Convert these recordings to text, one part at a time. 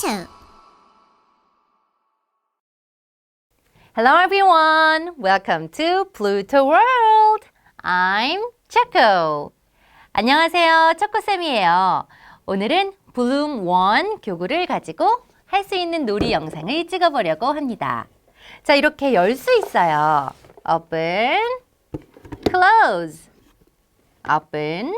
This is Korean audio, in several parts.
Pluto. Hello everyone. Welcome to Pluto World. I'm Choco. 안녕하세요. 초코쌤이에요. 오늘은 블룸 1 교구를 가지고 할 수 있는 놀이 영상을 찍어 보려고 합니다. 자, 이렇게 열 수 있어요. Open, close, open,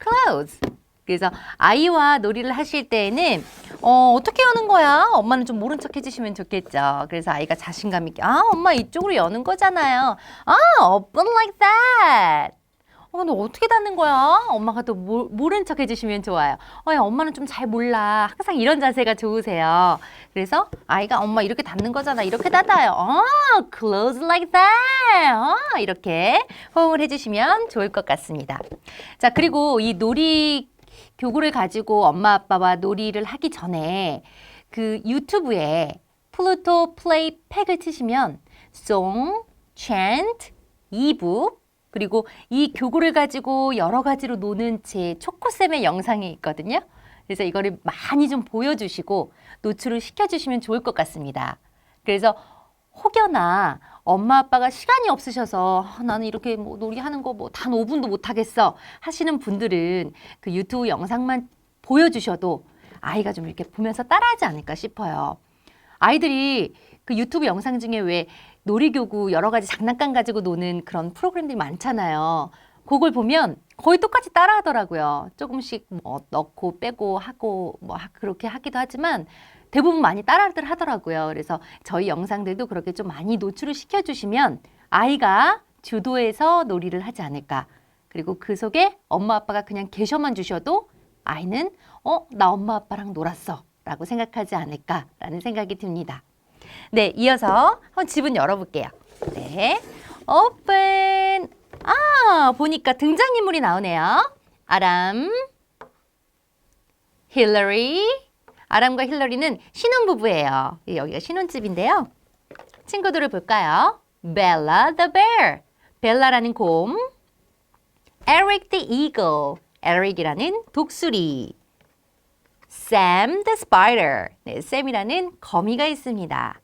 close. 그래서 아이와 놀이를 하실 때에는 어, 어떻게 여는 거야? 엄마는 좀 모른 척 해주시면 좋겠죠. 그래서 아이가 자신감 있게 아 엄마 이쪽으로 여는 거잖아요. 아 open like that. 어, 근데 어떻게 닫는 거야? 엄마가 또 모, 모른 척 해주시면 좋아요. 어, 야, 엄마는 좀 잘 몰라. 항상 이런 자세가 좋으세요. 그래서 아이가 엄마 이렇게 닫는 거잖아. 이렇게 닫아요. 어, close like that. 어, 이렇게 호응을 해주시면 좋을 것 같습니다. 자, 그리고 이 놀이 교구를 가지고 엄마 아빠와 놀이를 하기 전에 그 유튜브에 플루토 플레이 팩을 치시면 song, chant, ebook 그리고 이 교구를 가지고 여러 가지로 노는 제 초코쌤의 영상이 있거든요. 그래서 이거를 많이 좀 보여주시고 노출을 시켜주시면 좋을 것 같습니다. 그래서 혹여나 엄마 아빠가 시간이 없으셔서 아, 나는 이렇게 뭐 놀이하는 거 뭐 단 5분도 못 하겠어 하시는 분들은 그 유튜브 영상만 보여주셔도 아이가 좀 이렇게 보면서 따라하지 않을까 싶어요. 아이들이 그 유튜브 영상 중에 왜 놀이교구 여러 가지 장난감 가지고 노는 그런 프로그램들이 많잖아요. 그걸 보면 거의 똑같이 따라 하더라고요. 조금씩 뭐 넣고 빼고 하고 뭐 하- 그렇게 하기도 하지만 대부분 많이 따라들 하더라고요. 그래서 저희 영상들도 그렇게 좀 많이 노출을 시켜주시면 아이가 주도해서 놀이를 하지 않을까. 그리고 그 속에 엄마 아빠가 그냥 계셔만 주셔도 아이는 어, 나 엄마 아빠랑 놀았어. 라고 생각하지 않을까라는 생각이 듭니다. 네, 이어서 한번 집은 열어볼게요. 네, 오픈. 아, 보니까 등장인물이 나오네요. 아람, 힐러리. 아람과 힐러리는 신혼부부예요. 여기가 신혼집인데요. 친구들을 볼까요? 벨라 the bear. 벨라라는 곰. 에릭 the eagle. 에릭이라는 독수리. Sam the spider. 네, 샘이라는 거미가 있습니다.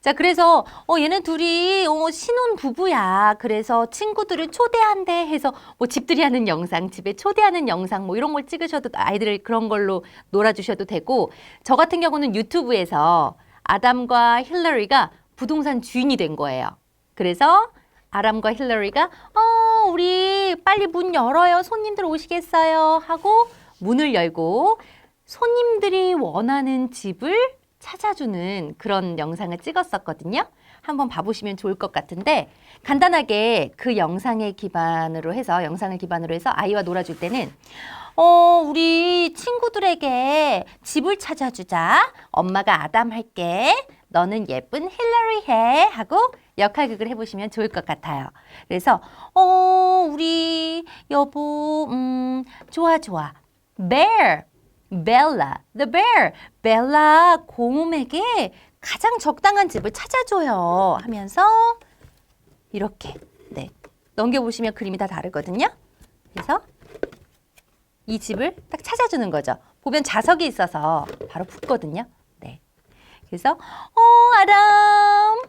자, 그래서 어 얘는 둘이 어 신혼 부부야. 그래서 친구들을 초대한대 해서 뭐 집들이 하는 영상, 집에 초대하는 영상 뭐 이런 걸 찍으셔도 아이들을 그런 걸로 놀아 주셔도 되고 저 같은 경우는 유튜브에서 아담과 힐러리가 부동산 주인이 된 거예요. 그래서 아람과 힐러리가 어 우리 빨리 문 열어요. 손님들 오시겠어요. 하고 문을 열고 손님들이 원하는 집을 찾아주는 그런 영상을 찍었었거든요. 한번 봐보시면 좋을 것 같은데 간단하게 그 영상에 기반으로 해서 영상을 기반으로 해서 아이와 놀아줄 때는 어 우리 친구들에게 집을 찾아주자. 엄마가 아담 할게. 너는 예쁜 힐러리 해 하고 역할극을 해보시면 좋을 것 같아요. 그래서 어 우리 여보 음 좋아 좋아 bear 벨라, the bear. 벨라 곰에게 가장 적당한 집을 찾아줘요. 하면서 이렇게 네 넘겨보시면 그림이 다 다르거든요. 그래서 이 집을 딱 찾아주는 거죠. 보면 자석이 있어서 바로 붙거든요. 네. 그래서 어 아람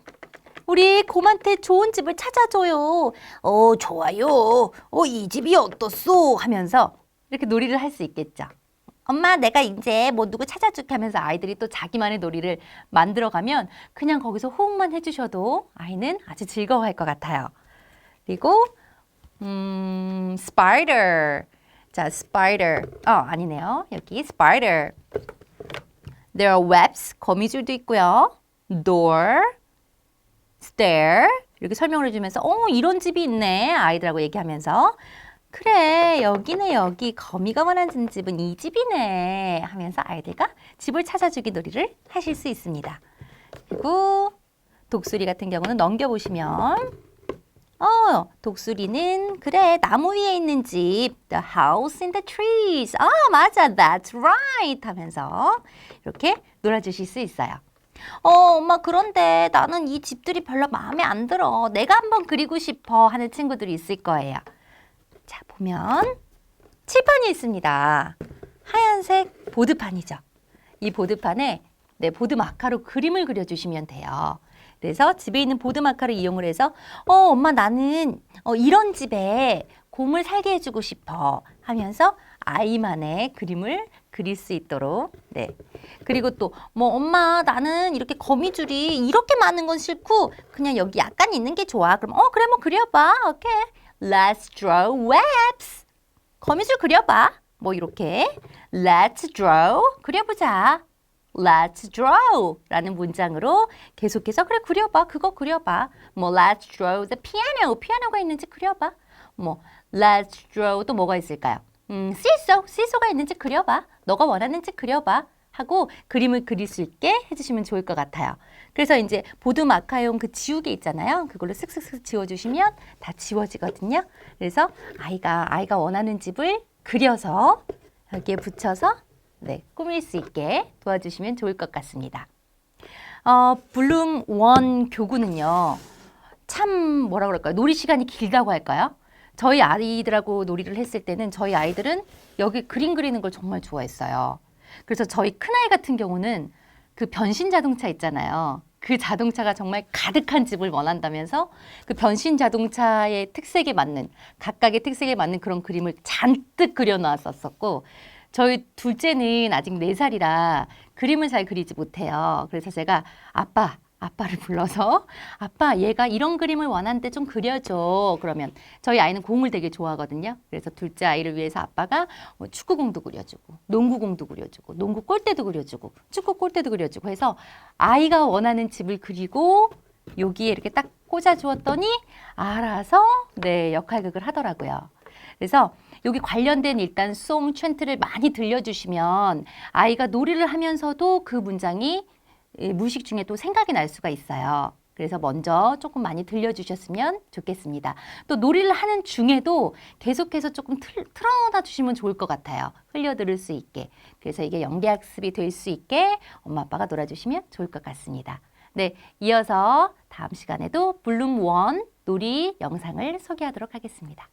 우리 곰한테 좋은 집을 찾아줘요. 어 좋아요. 어 이 집이 어떻소? 하면서 이렇게 놀이를 할 수 있겠죠. 엄마 내가 이제 뭐 누구 찾아줄게 하면서 아이들이 또 자기만의 놀이를 만들어가면 그냥 거기서 호응만 해주셔도 아이는 아주 즐거워할 것 같아요. 그리고 음, spider. 자, spider. 어, 아니네요. 여기 spider. There are webs. 거미줄도 있고요. door, stair. 이렇게 설명을 해주면서 어, 이런 집이 있네. 아이들하고 얘기하면서 그래 여기네 여기 거미가 원하는 집은 이 집이네 하면서 아이들과 집을 찾아주기 놀이를 하실 수 있습니다. 그리고 독수리 같은 경우는 넘겨보시면 어 독수리는 그래 나무 위에 있는 집 The house in the trees 아 맞아 that's right 하면서 이렇게 놀아주실 수 있어요. 어, 엄마, 그런데 나는 이 집들이 별로 마음에 안 들어. 내가 한번 그리고 싶어 하는 친구들이 있을 거예요. 자, 보면 칠판이 있습니다. 하얀색 보드판이죠. 이 보드판에 네, 보드 마카로 그림을 그려주시면 돼요. 그래서 집에 있는 보드 마카를 이용을 해서 어 엄마 나는 어, 이런 집에 곰을 살게 해주고 싶어 하면서 아이만의 그림을 그릴 수 있도록 네 그리고 또 뭐 엄마 나는 이렇게 거미줄이 이렇게 많은 건 싫고 그냥 여기 약간 있는 게 좋아 그럼 어 그래 뭐 그려봐 오케이 let's draw webs. 거미줄 그려봐. 뭐 이렇게. Let's draw. 그려보자. Let's draw. 라는 문장으로 계속해서 그래 그려봐. 그거 그려봐. 뭐 Let's draw the piano. 피아노가 있는지 그려봐. 뭐 Let's draw 또 뭐가 있을까요? 음, 시소. 시소가 있는지 그려봐. 너가 원하는지 그려봐 하고 그림을 그릴 수 있게 해주시면 좋을 것 같아요. 그래서 이제 보드 마카용 그 지우개 있잖아요. 그걸로 슥슥슥 지워주시면 다 지워지거든요. 그래서 아이가 아이가 원하는 집을 그려서 여기에 붙여서 네, 꾸밀 수 있게 도와주시면 좋을 것 같습니다. 어, 블룸 원 교구는요. 참 뭐라 그럴까요? 놀이 시간이 길다고 할까요? 저희 아이들하고 놀이를 했을 때는 저희 아이들은 여기 그림 그리는 걸 정말 좋아했어요. 그래서 저희 큰아이 같은 경우는 그 변신 자동차 있잖아요. 그 자동차가 정말 가득한 집을 원한다면서 그 변신 자동차의 특색에 맞는 각각의 특색에 맞는 그런 그림을 잔뜩 그려놨었었고 저희 둘째는 아직 네살이라 그림을 잘 그리지 못해요. 그래서 제가 아빠, 아빠를 불러서 아빠 얘가 이런 그림을 원하는데 좀 그려줘. 그러면 저희 아이는 공을 되게 좋아하거든요. 그래서 둘째 아이를 위해서 아빠가 뭐 축구공도 그려주고 농구공도 그려주고 농구 골대도 그려주고 축구 골대도 그려주고 해서 아이가 원하는 집을 그리고 여기에 이렇게 딱 꽂아주었더니 알아서 네 역할극을 하더라고요. 그래서 여기 관련된 일단 송 챈트를 많이 들려주시면 아이가 놀이를 하면서도 그 문장이 예, 무의식 중에 또 생각이 날 수가 있어요. 그래서 먼저 조금 많이 들려주셨으면 좋겠습니다. 또 놀이를 하는 중에도 계속해서 조금 틀, 틀어놔 주시면 좋을 것 같아요. 흘려들을 수 있게. 그래서 이게 연계학습이 될 수 있게 엄마 아빠가 놀아주시면 좋을 것 같습니다. 네, 이어서 다음 시간에도 블룸 원 놀이 영상을 소개하도록 하겠습니다.